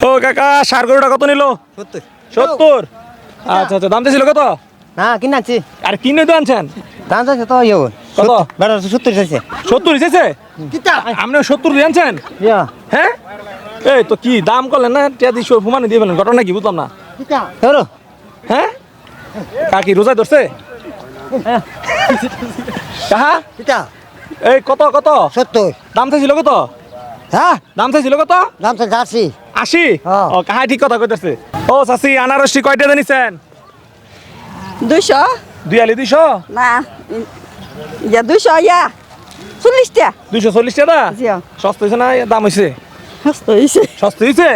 ও কাকা সার গরুটা কত নিল? সত্তর। সত্তর? আচ্ছা আচ্ছা দাম ছিল কত? না কিনাচ্ছি আর কিনে তো আনছেন? দাম চাইছে তো ইয়ে কত? বেড়া সত্তর চাইছে। সত্তর হিসেছে আপনি সত্তর দিয়ে আনছেন? হ্যাঁ? এই তো কি দাম করলেন না? টিয়া দিশো ফুমানি দিয়ে ফেলেন ঘটনা কি বুঝলাম না। ধরো। হ্যাঁ? কাকি রোজা ধরছে? কাহা? কিতা? এই কত কত? সত্তর। দাম চাইছিল কত? হ্যাঁ? দাম চাইছিল কত? দাম চাই জার্সি আশি? হ্যাঁ। ও কাহা ঠিক কথা কইতেছে? ও চাচি আনারসি কয়টা জানিছেন দুইশো। দুই আলি দুইশো? না ইয়া দুইশো ইয়া চল্লিশটা। দুইশো চল্লিশ টাকা জি সস্তা হয়েছে না দাম হয়েছে সস্তা হয়েছে সস্তা হয়েছে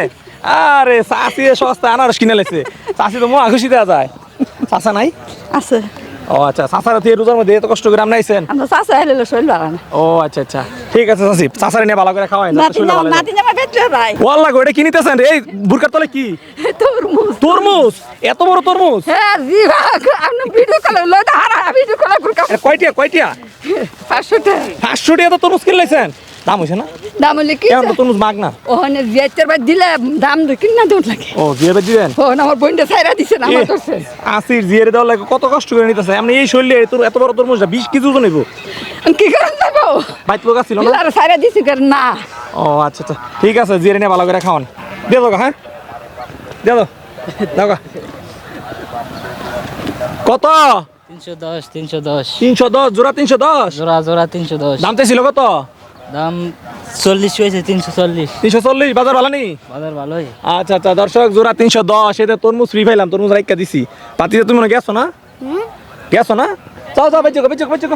আরে চাষি সস্তা আনারস কিনে লেছে। চাষি তো মহা খুশি দেওয়া যায়। চাষা নাই? আছে। ও আচ্ছা চাষার থেকে রোজার মধ্যে এত কষ্ট করে আমরা আইছেন আমরা চাষা এলে শৈল বাড়া না। ও আচ্ছা আচ্ছা। ঠিক আছে চাষি চাষারে নিয়ে ভালো করে খাওয়াই না নাতি জামা নাতি জামা ভাই। ওয়াল্লা গো এটা কিনিতেছেন এই বুরকার তলে কি? তরমুজ। তরমুজ? এত বড় তরমুজ? হ্যাঁ জি ভাই আপনি ভিডিও কলে লই হারা ভিডিও কলে এটা কয়টিয়া কয়টিয়া? পাঁচশো টাকা। পাঁচশো টাকা তো তরমুজ দাম হয়েছে না? দাম হলে কি কেমন তো তরমুজ মাগ না? ওখানে দিলে দাম কিনা দৌড় লাগে। ও জিয়ে দিবেন? ওখানে আমার বোনটা ছাইরা দিছে না আমার করছে আসির জিয়ে দেওয়ার লাগে কত কষ্ট করে নিতেছে। আপনি এই শরীরে এত বড় তরমুজটা বিশ কেজি ওজন নেব কি করে যাব বাইত লোক ছিল না আর ছাইরা দিছি কার না। ও আচ্ছা আচ্ছা। ঠিক আছে জিরে নিয়ে ভালো করে খাওয়ান। দিয়ে দাও হ্যাঁ? দিয়ে দাও দাও গা। কত? তিনশো দশ তিনশো দশ। তিনশো দশ জোড়া তিনশো দশ? জোড়া জোড়া তিনশো দশ। দামতে ছিল কত? দাম চল্লিশ হয়েছে তিনশো চল্লিশ। তিনশো চল্লিশ বাজার ভালো নেই? বাজার ভালোই। আচ্ছা আচ্ছা দর্শক জোড়া তিনশো দশ এতে তরমুজ ফ্রি পাইলাম তরমুজ রাইকা দিছি। পাতিতে তুমি গেছো না? গেছো না? চাও চাও বেচো বেচো বেচো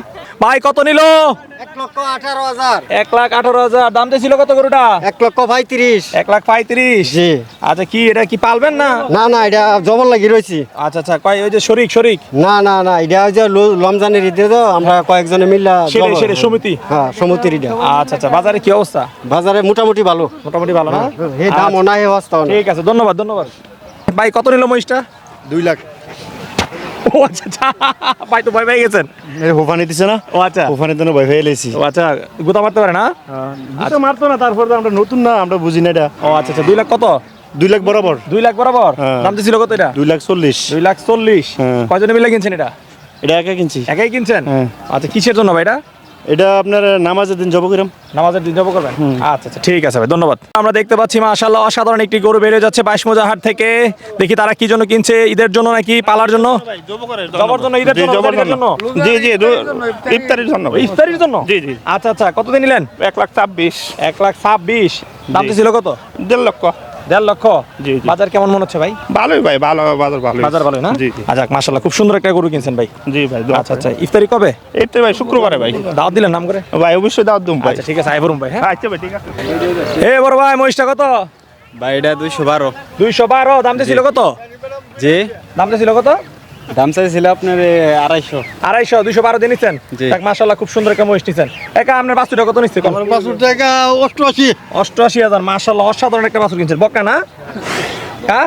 ভাই কত নিল? এক লক্ষ আঠারো হাজার। এক লাখ আঠারো হাজার। দামতে ছিল কত গরুটা? এক লক্ষ পঁয়ত্রিশ। এক লাখ পঁয়ত্রিশ? জি। আচ্ছা কি এটা কি পালবেন না? না না এটা জবর লাগি রয়েছি আচ্ছা আচ্ছা কয় ওই যে শরিক শরিক? না না না এটা ওই যে লো- রমজানের ঈদে তো আমরা কয়েকজনে মিল্লা সমিতি? হ্যাঁ সমতির এটা। আচ্ছা আচ্ছা বাজারে কি অবস্থা? বাজারে মোটামুটি ভালো। মোটামুটি ভালো না? হে দাম আচ্ছা, অনাহে হস্তা ঠিক আছে ধন্যবাদ ধন্যবাদ। ভাই কত নিল মহিষটা? দুই লাখ। ও আচ্ছা আচ্ছা। ভাই তো ভয় পেয়ে গেছেন। হোফানি দিছে না? ও আচ্ছা। হোফানি জন্য ভয় পেয়ে লেছি ও আচ্ছা গুতা মারতে পারে না? দুটো মারতো না তারপর তো আমরা নতুন না আমরা বুঝি না এটা। ও আচ্ছা আচ্ছা দুই লাখ কত? দুই লাখ বরাবর। দুই লাখ বরাবর? নাম দাম ছিল কত এটা? দুই লাখ চল্লিশ। দুই লাখ চল্লিশ। হ্যাঁ। কয়জনে মিলে কিনছেন এটা? এটা একা কিনছি। একাই কিনছেন? হ্যাঁ। আচ্ছা কিসের জন্য ভাই এটা? এটা আপনার নামাজের দিন জব করিম নামাজের দিন যাব করবেন? আচ্ছা আচ্ছা ঠিক আছে ভাই ধন্যবাদ। আমরা দেখতে পাচ্ছি মাশাল্লাহ অসাধারণ একটি গরু বেড়ে যাচ্ছে বাইশ মোজা হাট থেকে। দেখি তারা কি জন্য কিনছে ঈদের জন্য নাকি পালার জন্য? জবর জন্য ঈদের জন্য রোজার জন্য। জি জি ইফতারির জন্য। ইফতারির জন্য? জি, জি। আচ্ছা আচ্ছা কতদিন নিলেন? এক লাখ ছাব্বিশ। এক লাখ ছাব্বিশ। দামটা ছিল কত? দেড় লক্ষ। দেড় লক্ষ? জি, জি। বাজার কেমন মনে হচ্ছে ভাই? ভালোই ভাই ভালো বাজার ভালো বাজার ভালো না? আচ্ছা মাশাল্লাহ খুব সুন্দর একটা গরু কিনছেন ভাই। জি ভাই আচ্ছা আচ্ছা ইফতারি কবে? এই তো ভাই শুক্রবারে ভাই। দাওয়াত দিলেন নাম করে? ভাই অবশ্যই দাওয়াত দুম ভাই। আচ্ছা ঠিক আছে আইবরুম ভাই হ্যাঁ। আচ্ছা ভাই ঠিক আছে। এ বড় ভাই মহিষটা কত? ভাই এটা দুইশো বারো। দুইশো বারো দাম ছিল কত? জি। দাম ছিল কত? দাম চাইছিল আপনার আড়াইশো। আড়াইশো দুইশো বারো দিয়ে নিচ্ছেন জি। মাসাল্লাহ খুব সুন্দর একটা মহিষ নিচ্ছেন একা আপনার বাছুরটা কত নিচ্ছে পাঁচশো টাকা অষ্টআশি। অষ্টআশি হাজার মাসাল্লাহ অসাধারণ একটা বাছুর কিনছেন। বকনা না? হ্যাঁ?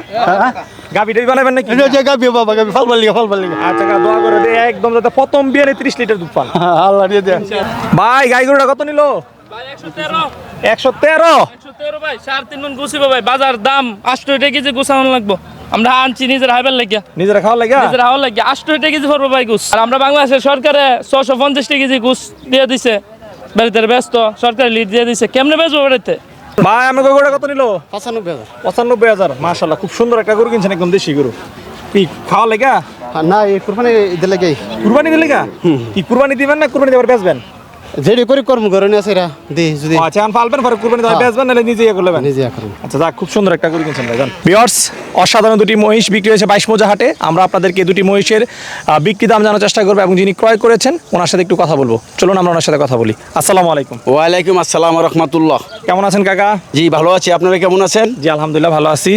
গাবিটাই বানাবেন নাকি? গাবি বাবা গাবি ফল বালি ফল আচ্ছা দোয়া করে দে একদম যাতে প্রথম বিয়ানে ত্রিশ লিটার দুধ পান। আল্লাহ দিয়ে দেন ভাই গাই গরুটা কত নিল? একশো তেরো। তেরো? ভাই সাড়ে তিন মন গুছিব ভাই। বাজার দাম আটশো টাকা কেজি গুছানো লাগবো। আমরা আনছি নিজের হাইবার লাগিয়া। নিজেরা খাওয়া লাগে নিজের হাওয়া লাগিয়া। আটশো কেজি পড়ব ভাই গুছ আর আমরা বাংলাদেশের সরকারে ছশো পঞ্চাশ টাকা কেজি গুছ দিয়ে দিছে। বাড়িতে ব্যস্ত সরকারি লিড দিয়ে দিছে। কেমনে বেচবো বাড়িতে? ভাই আপনার গরুটা কত নিল? পঁচানব্বই হাজার। পঁচানব্বই হাজার। মাসাল্লাহ খুব সুন্দর একটা গরু কিনছেন একদম দেশি গরু। কি খাওয়া লেগা না এই কুরবানি লাগে কুরবানি দিলে গা কি কুরবানি দিবেন না কুরবানি দেবার বেচবেন? যেটি করি কর্ম করে নিয়ে আছে এরা দি যদি আচ্ছা এখন পালবেন পরে কুরবানি দেওয়ার বেচবেন নাহলে নিজে ইয়ে করলেন নিজে এখন আচ্ছা যাক খুব সুন্দর একটা গরু কিনছেন ভাইজান। বিয়ার্স অসাধারণ দুটি মহিষ বিক্রি হয়েছে বাইশ মোজা হাটে। আমরা আপনাদেরকে দুটি মহিষের বিক্রি দাম জানার চেষ্টা করব এবং যিনি ক্রয় করেছেন ওনার সাথে একটু কথা বলব। চলুন আমরা ওনার সাথে কথা বলি। আসসালামু আলাইকুম। ওয়ালাইকুম আসসালাম রহমতুল্লাহ। কেমন আছেন কাকা? জি ভালো আছি। আপনারা কেমন আছেন? জি আলহামদুলিল্লাহ ভালো আছি।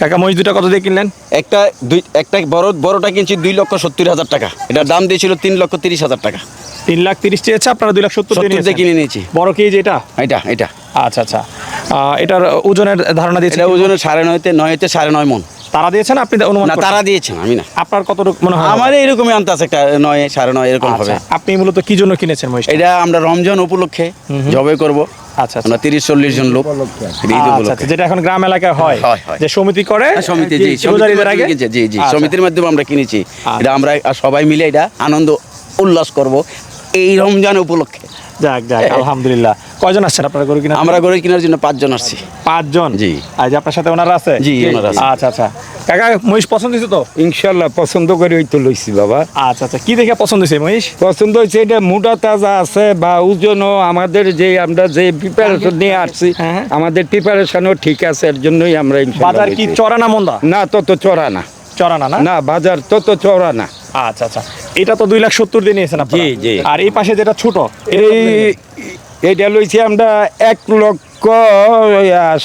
কাকা মহিষ দুটা কত দিয়ে কিনলেন? একটা দুই একটা বড় বড়টা কিনছি দুই লক্ষ সত্তর হাজার টাকা। এটার দাম দিয়েছিল তিন লক্ষ তিরিশ হাজার টাকা। তিন লাখ তিরিশ চেয়েছে আপনারা দুই লাখ সত্তর দিয়ে। কিনে নিয়েছি। বড় কেজি এটা? এটা এটা। আচ্ছা আচ্ছা। এটার ওজনের ধারণা দিয়েছে এটা ওজনে সাড়ে নয়তে নয়তে সাড়ে নয় মন। তারা দিয়েছেন আপনি অনুমান না তারা দিয়েছেন আমি না। আপনার কত মনে হয়? আমার এরকমই আনতে আছে একটা নয় সাড়ে নয় এরকম হবে। আচ্ছা, আপনি মূলত কি জন্য কিনেছেন মহিষ এটা আমরা রমজান উপলক্ষে জবে করব। আচ্ছা আমরা তিরিশ চল্লিশ জন লোক ঈদ উপলক্ষে। যেটা এখন গ্রাম এলাকায় হয়। যে সমিতি করে সমিতি জি জি, সমিতির জি জি। সমিতির মাধ্যমে আমরা কিনেছি। এটা আমরা সবাই মিলে এটা আনন্দ উল্লাস করব। এই রমজান উপলক্ষে। যাক যাক আলহামদুলিল্লাহ। কয়জন আসছেন আপনারা গরু কিনা আমরা গরু কেনার জন্য পাঁচজন আসছি। পাঁচজন? জি। আর যে আপনার সাথে ওনারা আছে? জি, ওনারা আছে। আচ্ছা আচ্ছা। কাকা মহিষ পছন্দ হয়েছে তো? ইনশাল্লাহ পছন্দ করে ওই তো লইছি বাবা। আচ্ছা আচ্ছা। কি দেখে পছন্দ হয়েছে মহিষ? পছন্দ হয়েছে এটা মোটা তাজা আছে বা ওজনও আমাদের যে আমরা যে প্রিপারেশন নিয়ে আসছি হ্যাঁ, হ্যাঁ। আমাদের প্রিপারেশনও ঠিক আছে এর জন্যই আমরা বাজার কি। চড়া না মন্দা? না তত চড়া না। চড়া না না? না বাজার তত চড়া না। আচ্ছা আচ্ছা। এটা তো দুই লাখ সত্তর দিয়ে নিয়েছেন না জি, জি। আর এই পাশে যেটা ছোট এই এটা লইছি আমরা এক লক্ষ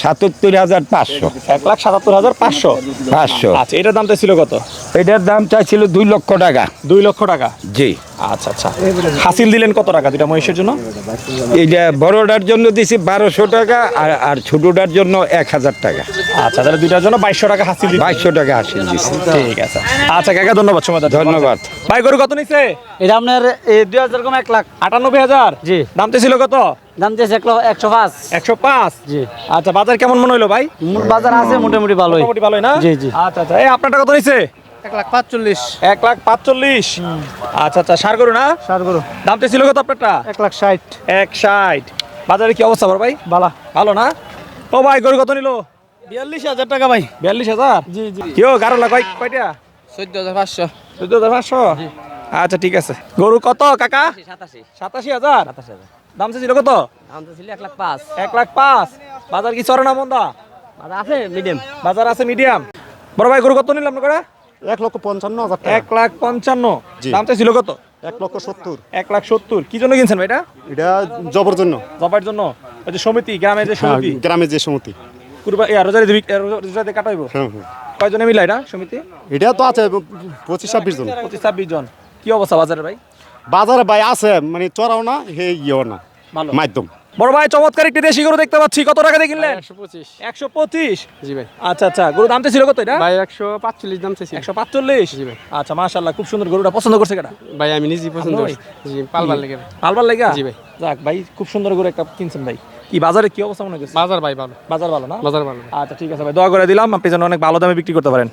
সাতাত্তর হাজার পাঁচশো। এক লাখ সাতাত্তর হাজার পাঁচশো। পাঁচশো। আচ্ছা এটার দামটা ছিল কত? এটার দাম চাইছিল দুই লক্ষ টাকা। দুই লক্ষ টাকা। জি। আচ্ছা আচ্ছা। হাসিল দিলেন কত টাকা দুটা মহিষের জন্য? এটা বড়টার জন্য দিছি বারোশো টাকা আর আর ছোটটার জন্য এক হাজার টাকা। আচ্ছা তাহলে দুইটার জন্য বাইশশো টাকা হাসিল বাইশশো টাকা দিছি। ঠিক আছে। আচ্ছা কাকা ধন্যবাদ সময় ধন্যবাদ। ভাই গরু কত নিছে? এটা আপনার এই দুই হাজার কম এক লাখ। আটানব্বই হাজার? জি। দামতে ছিল কত? দাম দিয়েছে একশো পাঁচ। একশো পাঁচ? জি। আচ্ছা বাজার কেমন মনে হলো ভাই? বাজার আছে মোটামুটি ভালোই। মোটামুটি ভালোই না? জি, জি। আচ্ছা আচ্ছা। এই আপনারটা কত নিছে? এক লাখ পাঁচচল্লিশ। এক লাখ পাঁচচল্লিশ। আচ্ছা আচ্ছা সার গরু না? সার গরু দামতে ছিল কত আপনারটা? এক লাখ ষাট। এক ষাট। বাজারে কি অবস্থা বড় ভাই? বালা ভালো না? ও ভাই গরু কত নিল? বিয়াল্লিশ হাজার টাকা ভাই। বিয়াল্লিশ হাজার? জি জি। কেউ লাগাই কয়টা? চোদ্দ হাজার পাঁচশো। চোদ্দ হাজার পাঁচশো? আচ্ছা ঠিক আছে। গরু কত কাকা? সাতাশি। সাতাশি হাজার? সাতাশ হাজার। দাম ছিল কত? দাম ছিল এক লাখ পাঁচ। এক লাখ পাঁচ। বাজার কি চরে না মন্দা? বাজার আছে মিডিয়াম বাজার আছে মিডিয়াম বড় ভাই গরু কত নিলাম করে এক লক্ষ পঞ্চান্ন হাজার এক লাখ পঞ্চান্ন। জি। দামটা ছিল কত? এক লক্ষ সত্তর। এক লাখ সত্তর। কি জন্য কিনছেন ভাই এটা? এটা জবর জন্য। জবার জন্য। ওই যে সমিতি গ্রামের যে হ্যাঁ, সমিতি? গ্রামের যে সমিতি। কুরবা ইয়া রোজারি দিবি রোজারিতে কাটাইবো? হ্যাঁ হ্যাঁ। কয়জনে মিলা এটা সমিতি? এটা তো আছে পঁচিশ ছাব্বিশ জন। পঁচিশ ছাব্বিশ জন। কি অবস্থা বাজারে ভাই? বাজারে ভাই আছে মানে চড়াও না হে ইয়েও না। মাধ্যম। বড় ভাই চমৎকার একটি দেশি গরু দেখতে পাচ্ছি। কত টাকা দিয়ে কিনলেন? একশো পঁচিশ। জি ভাই। আচ্ছা আচ্ছা গরু দামটা ছিল কত এটা? ভাই একশো পাঁচচল্লিশ দাম চাইছি একশো পাঁচচল্লিশ? জি ভাই। আচ্ছা মাশাল্লাহ খুব সুন্দর গরুটা। পছন্দ করছে কেটা? ভাই আমি নিজেই পছন্দ করি জি পালবার লেগে। পালবার লেগা? জি ভাই। যাক ভাই খুব সুন্দর গরু একটা কিনছেন ভাই। কি বাজারে কি অবস্থা মনে করছে বাজার ভাই ভালো। বাজার ভালো না? বাজার ভালো। আচ্ছা ঠিক আছে ভাই দোয়া করে দিলাম। আপনি যেন অনেক ভালো দামে বিক্রি করতে পারেন।